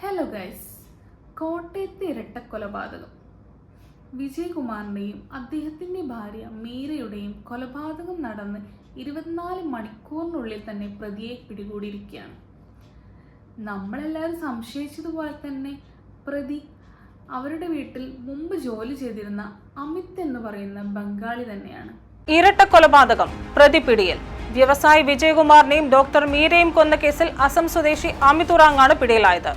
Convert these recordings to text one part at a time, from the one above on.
Hello guys കോട്ടയത്തെ ഇരട്ട കൊലപാതകം വിജയകുമാറിന്റെയും അദ്ദേഹത്തിന്റെ ഭാര്യ മീരയുടെയും കൊലപാതകം നടന്ന് ഇരുപത്തിനാല് മണിക്കൂറിനുള്ളിൽ തന്നെ പ്രതിയെ പിടികൂടിയിരിക്കുകയാണ്. നമ്മളെല്ലാവരും സംശയിച്ചതുപോലെ തന്നെ പ്രതി അവരുടെ വീട്ടിൽ മുമ്പ് ജോലി ചെയ്തിരുന്ന അമിത് എന്ന് പറയുന്ന ബംഗാളി തന്നെയാണ്. ഇരട്ട കൊലപാതകം പ്രതി പിടിയിൽ. വ്യവസായി വിജയകുമാറിനെയും ഡോക്ടർ മീരയും കൊന്ന കേസിൽ അസം സ്വദേശി അമിത് ഉറാങ്ങാണ് പിടിയിലായത്.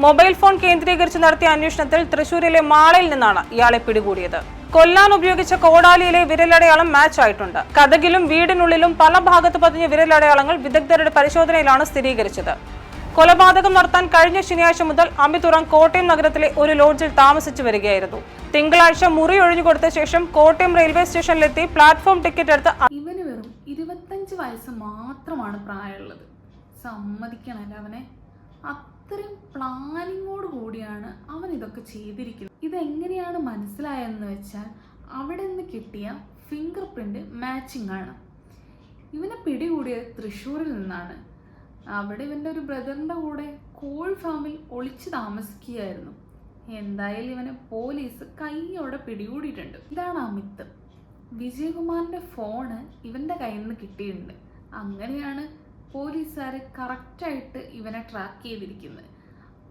മൊബൈൽ ഫോൺ കേന്ദ്രീകരിച്ച് നടത്തിയ അന്വേഷണത്തിൽ തൃശൂരിലെ മാളയിൽ നിന്നാണ് ഇയാളെ പിടികൂടിയത്. കൊല്ലാൻ ഉപയോഗിച്ച കോടാലിയിലെ വിരലടയാളം മാച്ച് ആയിട്ടുണ്ട്. കഥകിലും വീടിനുള്ളിലും പല ഭാഗത്ത് പതിഞ്ഞ വിരലടയാളങ്ങൾ വിദഗ്ധരുടെ പരിശോധനയിലാണ് സ്ഥിരീകരിച്ചത്. കൊലപാതകം നടത്താൻ കഴിഞ്ഞ ശനിയാഴ്ച മുതൽ അമിതുറം കോട്ടയം നഗരത്തിലെ ഒരു ലോഡ്ജിൽ താമസിച്ചു വരികയായിരുന്നു. തിങ്കളാഴ്ച മുറി ഒഴിഞ്ഞു കൊടുത്ത ശേഷം കോട്ടയം റെയിൽവേ സ്റ്റേഷനിലെത്തി പ്ലാറ്റ്ഫോം ടിക്കറ്റ് എടുത്ത് ഇവന് വെറും ഇരുപത്തഞ്ച് വയസ്സ് മാത്രമാണ് പ്രായമുള്ളത്. സമ്മതിക്കണല്ലേ അവനെ അത്രയും പ്ലാനിങ്ങോട് കൂടിയാണ് അവൻ ഇതൊക്കെ ചെയ്തിരിക്കുന്നത്. ഇതെങ്ങനെയാണ് മനസ്സിലായതെന്ന് വെച്ചാൽ അവിടെ നിന്ന് കിട്ടിയ ഫിംഗർ പ്രിന്റ് മാച്ചിങ് ആണ്. ഇവനെ പിടികൂടിയത് തൃശ്ശൂരിൽ നിന്നാണ്. അവിടെ ഇവന്റെ ഒരു ബ്രദറിന്റെ കൂടെ കോഴി ഫാമിൽ ഒളിച്ചു താമസിക്കുകയായിരുന്നു. എന്തായാലും ഇവനെ പോലീസ് കൈയോടെ പിടികൂടിയിട്ടുണ്ട്. ഇതാണ് അമിത് വിജയകുമാറിന്റെ ഫോണ് ഇവന്റെ കയ്യിൽ നിന്ന് കിട്ടിയിട്ടുണ്ട്. അങ്ങനെയാണ് പോലീസുകാർ കറക്റ്റായിട്ട് ഇവനെ ട്രാക്ക് ചെയ്തിരിക്കുന്നത്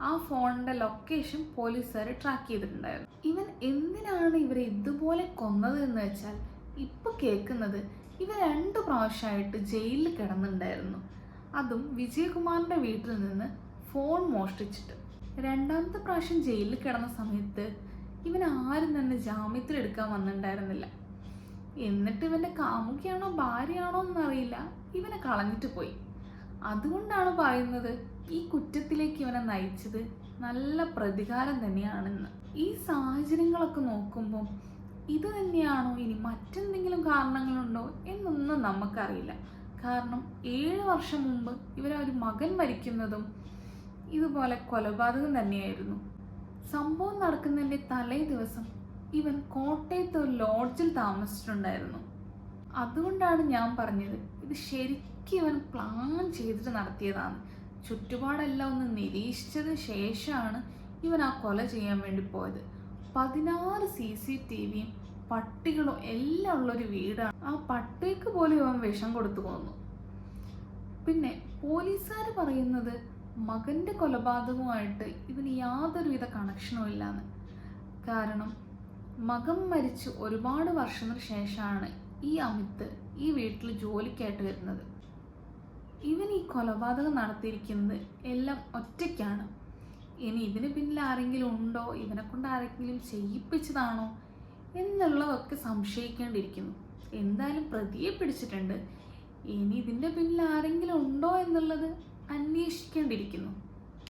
ആ ഫോണിന്റെ ലൊക്കേഷൻ പോലീസുകാർ ട്രാക്ക് ചെയ്തിട്ടുണ്ടായിരുന്നു. ഇവൻ എന്തിനാണ് ഇവരെ ഇതുപോലെ കൊന്നത് എന്ന് വെച്ചാൽ ഇപ്പോൾ കേൾക്കുന്നത് ഇവ രണ്ട് പ്രാവശ്യമായിട്ട് ജയിലിൽ കിടന്നുണ്ടായിരുന്നു. അതും വിജയകുമാറിന്റെ വീട്ടിൽ നിന്ന് ഫോൺ മോഷ്ടിച്ചിട്ട്. രണ്ടാമത്തെ പ്രാവശ്യം ജയിലിൽ കിടന്ന സമയത്ത് ഇവൻ ആരും തന്നെ ജാമ്യത്തിൽ എടുക്കാൻ വന്നിട്ടുണ്ടായിരുന്നില്ല. എന്നിട്ട് ഇവന്റെ കാമുകിയാണോ ഭാര്യയാണോ എന്നറിയില്ല. ഇവനെ കളഞ്ഞിട്ട് പോയി. അതുകൊണ്ടാണ് പറയുന്നത് ഈ കുറ്റത്തിലേക്ക് ഇവനെ നയിച്ചത് നല്ല പ്രതികാരം തന്നെയാണെന്ന്. ഈ സാഹചര്യങ്ങളൊക്കെ നോക്കുമ്പോൾ ഇത് തന്നെയാണോ ഇനി മറ്റെന്തെങ്കിലും കാരണങ്ങളുണ്ടോ എന്നൊന്നും നമുക്കറിയില്ല. കാരണം ഏഴ് വർഷം മുമ്പ് ഇവരെ ഒരു മകൻ മരിക്കുന്നതും ഇതുപോലെ കൊലപാതകം തന്നെയായിരുന്നു. സംഭവം നടക്കുന്നതിന്റെ തലേ ദിവസം ഇവൻ കോട്ടയത്ത് ഒരു ലോഡ്ജിൽ താമസിച്ചിട്ടുണ്ടായിരുന്നു. അതുകൊണ്ടാണ് ഞാൻ പറഞ്ഞത് ഇത് ശരിക്കും ഇവൻ പ്ലാൻ ചെയ്തിട്ട് നടത്തിയതാണ്. ചുറ്റുപാടെല്ലാം ഒന്ന് നിരീക്ഷിച്ചതിന് ശേഷമാണ് ഇവൻ ആ കൊല ചെയ്യാൻ വേണ്ടി പോയത്. പതിനാറ് സി സി ടി വിയും പട്ടികളും എല്ലാം ഉള്ളൊരു വീടാണ്. ആ പട്ടിക്ക് പോലും ഇവൻ വിഷം കൊടുത്തു കൊന്നു. പിന്നെ പോലീസുകാർ പറയുന്നത് മകന്റെ കൊലപാതകവുമായിട്ട് ഇവന് യാതൊരുവിധ കണക്ഷനും ഇല്ലാന്ന്. കാരണം മകൻ മരിച്ച് ഒരുപാട് വർഷത്തിന് ശേഷമാണ് ഈ അമിത് ഈ വീട്ടിൽ ജോലിക്കായിട്ട് വരുന്നത്. ഇവൻ ഈ കൊലപാതകം നടത്തിയിരിക്കുന്നത് എല്ലാം ഒറ്റയ്ക്കാണ്. ഇനി ഇതിന് പിന്നിൽ ആരെങ്കിലും ഉണ്ടോ? ഇവനെ കൊണ്ട് ആരെങ്കിലും ചെയ്യിപ്പിച്ചതാണോ? എന്നുള്ളതൊക്കെ സംശയിക്കേണ്ടിയിരിക്കുന്നു. എന്തായാലും പ്രതിയെ പിടിച്ചിട്ടുണ്ട്. ഇനി ഇതിന്റെ പിന്നിൽ ആരെങ്കിലും ഉണ്ടോ എന്നുള്ളത് അന്വേഷിക്കേണ്ടിയിരിക്കുന്നു.